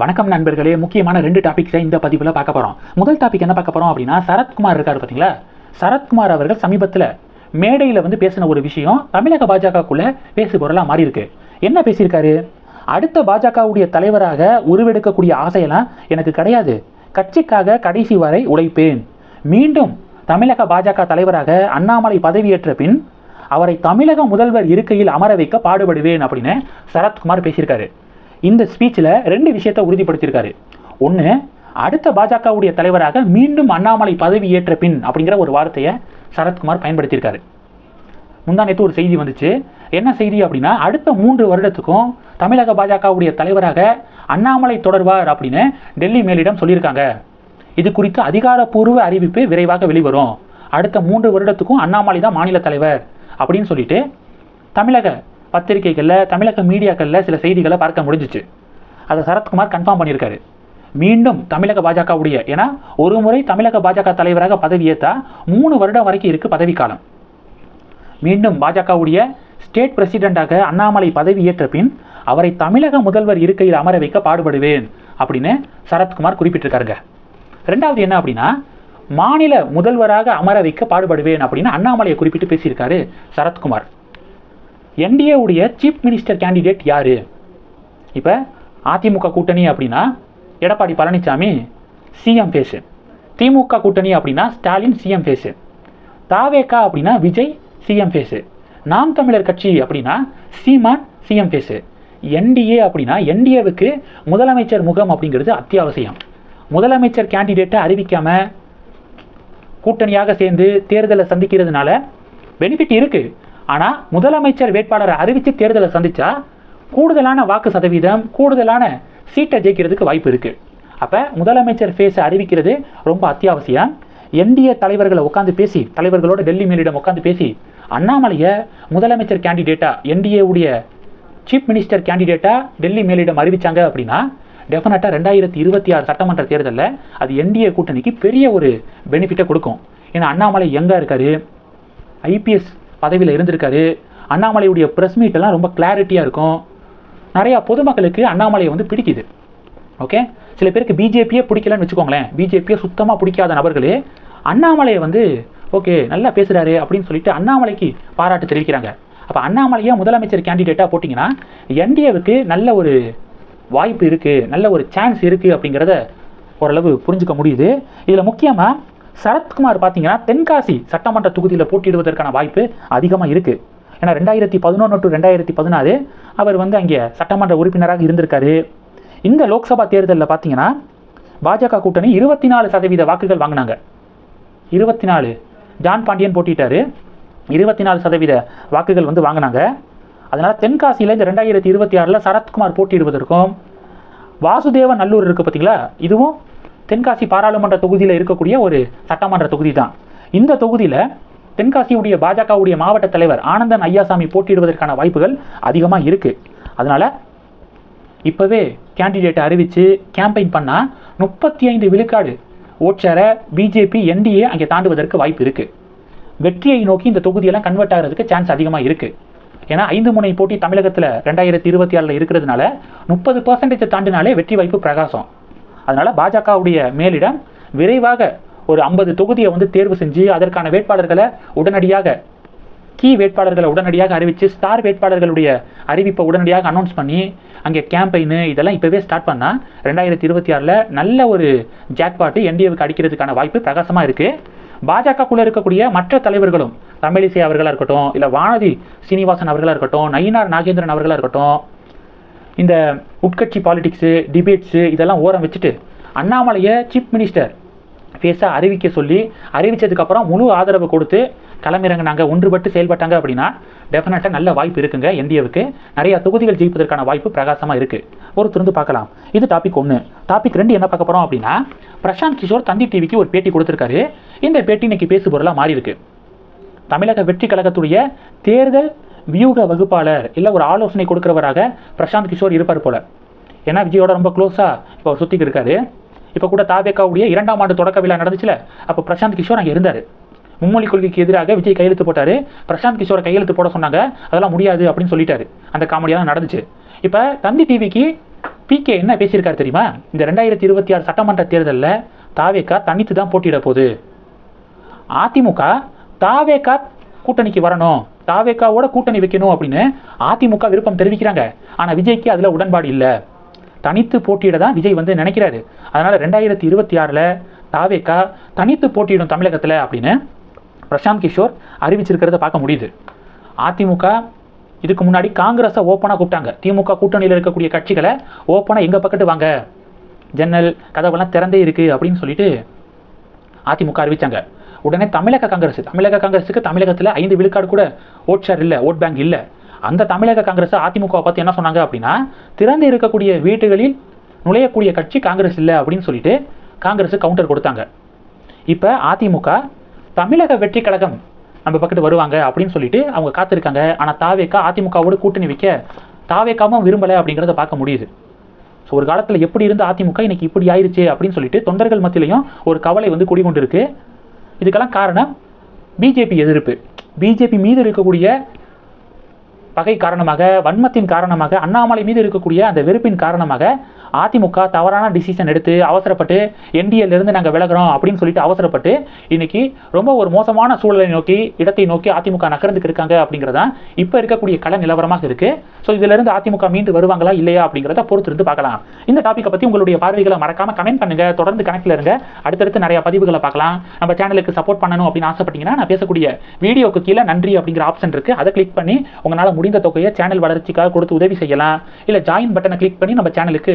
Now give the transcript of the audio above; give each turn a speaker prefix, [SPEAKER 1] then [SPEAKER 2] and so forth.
[SPEAKER 1] வணக்கம் நண்பர்களே. முக்கியமான ரெண்டு டாபிக்ஸை இந்த பதிவில் பார்க்க போகிறோம் முதல் டாபிக் என்ன பார்க்க போகிறோம் அப்படின்னா சரத்குமார் இருக்கார் பார்த்தீங்களா? சரத்குமார் அவர்கள் சமீபத்தில் மேடையில் வந்து பேசின ஒரு விஷயம் தமிழக பாஜகக்குள்ளே பேசு பொருளாக மாறி இருக்கு என்ன பேசியிருக்காரு? அடுத்த பாஜகவுடைய தலைவராக உருவெடுக்கக்கூடிய ஆசையெல்லாம் எனக்கு கிடையாது. கட்சிக்காக கடைசி வரை உழைப்பேன். மீண்டும் தமிழக பாஜக தலைவராக அண்ணாமலை பதவியேற்ற பின் அவரை தமிழக முதல்வர் இருக்கையில் அமர வைக்க பாடுபடுவேன் அப்படின்னு சரத்குமார் பேசியிருக்காரு. இந்த ஸ்பீச்சில் ரெண்டு விஷயத்தை உறுதிப்படுத்தியிருக்காரு. ஒன்று அடுத்த பாஜகவுடைய தலைவராக மீண்டும் அண்ணாமலை பதவி ஏற்ற பின் அப்படிங்கிற ஒரு வார்த்தையை சரத்குமார் பயன்படுத்தியிருக்காரு. முந்தா நேற்று ஒரு செய்தி வந்துச்சு. என்ன செய்தி அப்படின்னா அடுத்த மூன்று வருடத்துக்கும் தமிழக பாஜகவுடைய தலைவராக அண்ணாமலை தொடர்வார் அப்படின்னு டெல்லி மேலிடம் சொல்லியிருக்காங்க. இது குறித்து அதிகாரப்பூர்வ அறிவிப்பு விரைவாக வெளிவரும். அடுத்த மூன்று வருடத்துக்கும் அண்ணாமலை தான் மாநில தலைவர் அப்படின்னு சொல்லிட்டு தமிழக பத்திரிகைகளில் தமிழக மீடியாக்களில் சில செய்திகளை பார்க்க முடிஞ்சிச்சு. அதை சரத்குமார் கன்ஃபார்ம் பண்ணியிருக்காரு. மீண்டும் தமிழக பாஜகவுடைய ஏன்னா ஒரு முறை தமிழக பாஜக தலைவராக பதவியேற்றா மூணு வருடம் வரைக்கும் இருக்கு பதவிக்காலம். மீண்டும் பாஜகவுடைய ஸ்டேட் பிரசிடெண்டாக அண்ணாமலை பதவியேற்ற பின் அவரை தமிழக முதல்வர் இருக்கையில் அமர வைக்க பாடுபடுவேன் அப்படின்னு சரத்குமார் குறிப்பிட்டிருக்காருங்க. ரெண்டாவது என்ன அப்படின்னா மாநில முதல்வராக அமர வைக்க பாடுபடுவேன் அப்படின்னு அண்ணாமலையை குறிப்பிட்டு பேசியிருக்காரு சரத்குமார். என்டிஏவுடைய சீஃப் மினிஸ்டர் கேண்டிடேட் யார்? இப்போ அதிமுக கூட்டணி அப்படின்னா எடப்பாடி பழனிசாமி சிஎம் ஃபேஸு திமுக கூட்டணி அப்படின்னா ஸ்டாலின் சிஎம் ஃபேஸு தாவேகா அப்படின்னா விஜய் சிஎம் ஃபேஸு நாம் தமிழர் கட்சி அப்படின்னா சீமான் சிஎம் ஃபேஸு என்டிஏ அப்படின்னா என்டிஏவுக்கு முதலமைச்சர் முகம் அப்படிங்கிறது அத்தியாவசியம். முதலமைச்சர் கேண்டிடேட்டை அறிவிக்காமல் கூட்டணியாக சேர்ந்து தேர்தலை சந்திக்கிறதுனால பெனிஃபிட் இருக்குது ஆனால் முதலமைச்சர் வேட்பாளரை அறிவித்து தேர்தலை சந்தித்தா கூடுதலான வாக்கு சதவீதம் கூடுதலான சீட்டை ஜெயிக்கிறதுக்கு வாய்ப்பு இருக்குது அப்போ முதலமைச்சர் ஃபேஸை அறிவிக்கிறது ரொம்ப அத்தியாவசியம். என்டிஏ தலைவர்களை உட்காந்து பேசி தலைவர்களோட டெல்லி மேலிடம் உட்காந்து பேசி அண்ணாமலையை முதலமைச்சர் கேண்டிடேட்டா என்டிஏவுடைய சீஃப் மினிஸ்டர் கேண்டிடேட்டா டெல்லி மேலிடம் அறிவித்தாங்க அப்படின்னா டெஃபினட்டாக ரெண்டாயிரத்தி இருபத்தி ஆறு சட்டமன்ற தேர்தலில் அது என்டிஏ கூட்டணிக்கு பெரிய ஒரு பெனிஃபிட்டை கொடுக்கும். ஏன்னா அண்ணாமலை எங்கே இருக்காரு? ஐபிஎஸ் பதவியில் இருந்திருக்காரு. அண்ணாமலையுடைய ப்ரெஸ் மீட்டெல்லாம் ரொம்ப கிளாரிட்டியாக இருக்கும். நிறையா பொதுமக்களுக்கு அண்ணாமலையை வந்து பிடிக்குது. ஓகே சில பேருக்கு பிஜேபியே பிடிக்கலன்னு வச்சுக்கோங்களேன். பிஜேபியை சுத்தமாக பிடிக்காத நபர்களே அண்ணாமலையை வந்து ஓகே நல்லா பேசுகிறாரு அப்படின்னு சொல்லிட்டு அண்ணாமலைக்கு பாராட்டு தெரிவிக்கிறாங்க. அப்போ அண்ணாமலையாக முதலமைச்சர் கேண்டிடேட்டாக போட்டிங்கன்னா என்டிஏவுக்கு நல்ல ஒரு வாய்ப்பு இருக்குது நல்ல ஒரு சான்ஸ் இருக்குது அப்படிங்கிறத ஓரளவு புரிஞ்சுக்க முடியுது. இதில் முக்கியமாக சரத்குமார் பார்த்தீங்கன்னா தென்காசி சட்டமன்ற தொகுதியில் போட்டியிடுவதற்கான வாய்ப்பு அதிகமாக இருக்குது ஏன்னா ரெண்டாயிரத்தி பதினொன்று டு ரெண்டாயிரத்தி பதினாறு அவர் வந்து அங்கே சட்டமன்ற உறுப்பினராக இருந்திருக்காரு. இந்த லோக்சபா தேர்தலில் பார்த்தீங்கன்னா பாஜக கூட்டணி இருபத்தி நாலு சதவீத வாக்குகள் வாங்கினாங்க. இருபத்தி நாலு ஜான் பாண்டியன் போட்டிட்டாரு. இருபத்தி நாலு சதவீத வாக்குகள் வந்து வாங்கினாங்க. அதனால் தென்காசியில் இந்த ரெண்டாயிரத்தி இருபத்தி ஆறில் சரத்குமார் போட்டியிடுவதற்கும் வாசுதேவ நல்லூர் இருக்குது பார்த்தீங்களா? இதுவும் தென்காசி பாராளுமன்ற தொகுதியில் இருக்கக்கூடிய ஒரு சட்டமன்ற தொகுதி தான் இந்த தொகுதியில் தென்காசியுடைய பாஜகவுடைய மாவட்ட தலைவர் ஆனந்தன் ஐயாசாமி போட்டியிடுவதற்கான வாய்ப்புகள் அதிகமாக இருக்குது அதனால் இப்போவே கேண்டிடேட்டை அறிவித்து கேம்பெயின் பண்ணால் முப்பத்தி ஐந்து விழுக்காடு ஓட்சரை பிஜேபி என்டிஏ அங்கே தாண்டுவதற்கு வாய்ப்பு இருக்குது வெற்றியை நோக்கி இந்த தொகுதியெல்லாம் கன்வெர்ட் ஆகிறதுக்கு சான்ஸ் அதிகமாக இருக்குது ஏன்னா ஐந்து முனை போட்டி தமிழகத்தில் ரெண்டாயிரத்தி இருபத்தி ஆறில் இருக்கிறதுனால முப்பது பர்சன்டேஜை தாண்டினாலே வெற்றி வாய்ப்பு பிரகாசம். அதனால் பாஜகவுடைய மேலிடம் விரைவாக ஒரு ஐம்பது தொகுதியை வந்து தேர்வு செஞ்சு அதற்கான வேட்பாளர்களை உடனடியாக கீ வேட்பாளர்களை உடனடியாக அறிவித்து ஸ்டார் வேட்பாளர்களுடைய அறிவிப்பை உடனடியாக அனௌன்ஸ் பண்ணி அங்கே கேம்பெயின் இதெல்லாம் இப்போவே ஸ்டார்ட் பண்ணால் ரெண்டாயிரத்தி இருபத்தி ஆறில் நல்ல ஒரு ஜாக்பாட்டு என்டிஏவுக்கு அடிக்கிறதுக்கான வாய்ப்பு பிரகாசமாக இருக்குது பாஜகக்குள்ளே இருக்கக்கூடிய மற்ற தலைவர்களும் தமிழிசை அவர்களாக இருக்கட்டும் இல்லை வானதி சீனிவாசன் அவர்களாக இருக்கட்டும் நயினார் நாகேந்திரன் அவர்களாக இருக்கட்டும் இந்த உட்கட்சி பாலிடிக்ஸு டிபேட்ஸு இதெல்லாம் ஓரம் வச்சுட்டு அண்ணாமலையை சீஃப் மினிஸ்டர் ஃபேஸாக அறிவிக்க சொல்லி அறிவித்ததுக்கப்புறம் முழு ஆதரவு கொடுத்து களமிறங்கினாங்க ஒன்றுபட்டு செயல்பட்டாங்க அப்படின்னா டெஃபினட்டாக நல்ல வாய்ப்பு இருக்குங்க என்டிஏவுக்கு. நிறையா தொகுதிகள் ஜெயிப்பதற்கான வாய்ப்பு பிரகாசமாக இருக்குது ஒருத்தருந்து பார்க்கலாம். இது டாபிக் ஒன்று டாபிக் ரெண்டு என்ன பார்க்க போகிறோம் அப்படின்னா பிரசாந்த் கிஷோர் தந்தி டிவிக்கு ஒரு பேட்டி கொடுத்துருக்காரு. இந்த பேட்டி இன்னைக்கு பேசுபொருளாக மாறி இருக்கு தமிழக வெற்றி கழகத்துடைய தேர்தல் வியூக வகுப்பாளர் இல்லை ஒரு ஆலோசனை கொடுக்குறவராக பிரசாந்த் கிஷோர் இருப்பார் போல. ஏன்னா விஜயோட ரொம்ப க்ளோஸாக இப்போ அவர் சுற்றிக்கு இருக்காரு. இப்போ கூட தாவேக்காவுடைய இரண்டாம் ஆண்டு தொடக்க விழா நடந்துச்சுல அப்போ பிரசாந்த் கிஷோர் அங்கே இருந்தார். மும்மொழி கொள்கைக்கு எதிராக விஜய் கையெழுத்து போட்டார். பிரசாந்த் கிஷோரை கையெழுத்து போட சொன்னாங்க. அதெல்லாம் முடியாது அப்படின்னு சொல்லிட்டாரு. அந்த காமெடியெல்லாம் நடந்துச்சு. இப்போ தந்தி டிவிக்கு பிகே என்ன பேசியிருக்காரு தெரியுமா? இந்த ரெண்டாயிரத்தி இருபத்தி ஆறு சட்டமன்ற தேர்தலில் தாவேக்கா தனித்து தான் போட்டியிட போகுது. அதிமுக தாவேக்கா கூட்டணிக்கு வரணும். தாவேக்காவோட கூட்டணி வைக்கணும் அப்படின்னு அதிமுக விருப்பம் தெரிவிக்கிறாங்க. ஆனால் விஜய்க்கு அதில் உடன்பாடு இல்லை. தனித்து போட்டியிட தான் விஜய் வந்து நினைக்கிறாரு. அதனால் ரெண்டாயிரத்தி இருபத்தி ஆறில் தாவேக்கா தனித்து போட்டியிடும் தமிழகத்தில் அப்படின்னு பிரசாந்த் கிஷோர் அறிவிச்சிருக்கிறத பார்க்க முடியுது. அதிமுக இதுக்கு முன்னாடி காங்கிரஸை ஓப்பனாக கூப்பிட்டாங்க. திமுக கூட்டணியில் இருக்கக்கூடிய கட்சிகளை ஓப்பனாக எங்கள் பக்கத்து வாங்க? ஜன்னல் கதவெல்லாம் திறந்தே இருக்குது அப்படின்னு சொல்லிட்டு அதிமுக அறிவித்தாங்க உடனே தமிழக காங்கிரஸ் தமிழக காங்கிரஸுக்கு தமிழகத்தில் ஐந்து விழுக்காடு கூட ஓட் ஷேர் இல்லை ஓட் பேங்க் இல்லை. அந்த தமிழக காங்கிரஸ் அதிமுக பார்த்து என்ன சொன்னாங்க அப்படின்னா திறந்து இருக்கக்கூடிய வீடுகளில் நுழையக்கூடிய கட்சி காங்கிரஸ் இல்லை அப்படின்னு சொல்லிட்டு காங்கிரஸ் கவுண்டர் கொடுத்தாங்க. இப்போ அதிமுக தமிழக வெற்றி கழகம் நம்ம பக்கத்து வருவாங்க அப்படின்னு சொல்லிட்டு அவங்க காத்திருக்காங்க. ஆனால் தாவேக்கா அதிமுகவோடு கூட்டணி வைக்க தாவேக்காவும் விரும்பலை அப்படிங்கிறத பார்க்க முடியுது. ஸோ ஒரு காலத்தில் எப்படி இருந்த அதிமுக இன்னைக்கு இப்படி ஆயிருச்சு அப்படின்னு சொல்லிட்டு தொண்டர்கள் மத்தியிலையும் ஒரு கவலை வந்து குடிகொண்டிருக்கு. இதுக்கெல்லாம் காரணம் பிஜேபி எதிர்ப்பு. பிஜேபி மீது இருக்கக்கூடிய பகை காரணமாக வன்மத்தின் காரணமாக அண்ணாமலை மீது இருக்கக்கூடிய அந்த வெறுப்பின் காரணமாக அதிமுக தவறான டிசிஷன் எடுத்து அவசரப்பட்டு என்டிஏலேருந்து நாங்கள் விலகிறோம் அப்படின்னு சொல்லிட்டு அவசரப்பட்டு இன்னைக்கு ரொம்ப ஒரு மோசமான சூழலை நோக்கி இடத்தை நோக்கி அதிமுக நகர்ந்துக்கு இருக்காங்க அப்படிங்கிறதா இப்போ இருக்கக்கூடிய கள நிலவரமாக இருக்கு. ஸோ இதிலிருந்து அதிமுக மீண்டு வருவாங்களா இல்லையா அப்படிங்கிறத பொறுத்து இருந்து பார்க்கலாம். இந்த டாப்பிக்கை பற்றி உங்களுடைய பார்வைகளை மறக்காம கமெண்ட் பண்ணுங்க. தொடர்ந்து கணக்கில் இருங்க. அடுத்தடுத்து நிறைய பதிவுகளை பார்க்கலாம். நம்ம சேனலுக்கு சப்போர்ட் பண்ணணும் அப்படின்னு ஆசைப்பட்டீங்கன்னா நான் பேசக்கூடிய வீடியோக்கு கீழே நன்றி அப்படிங்கிற ஆப்ஷன் இருக்கு. அதை கிளிக் பண்ணி உங்களால் முடிந்த தொகையை சேனல் வளர்ச்சிக்காக கொடுத்து உதவி செய்யலாம். இல்லை ஜாயின் பட்டனை கிளிக் பண்ணி நம்ம சேனலுக்கு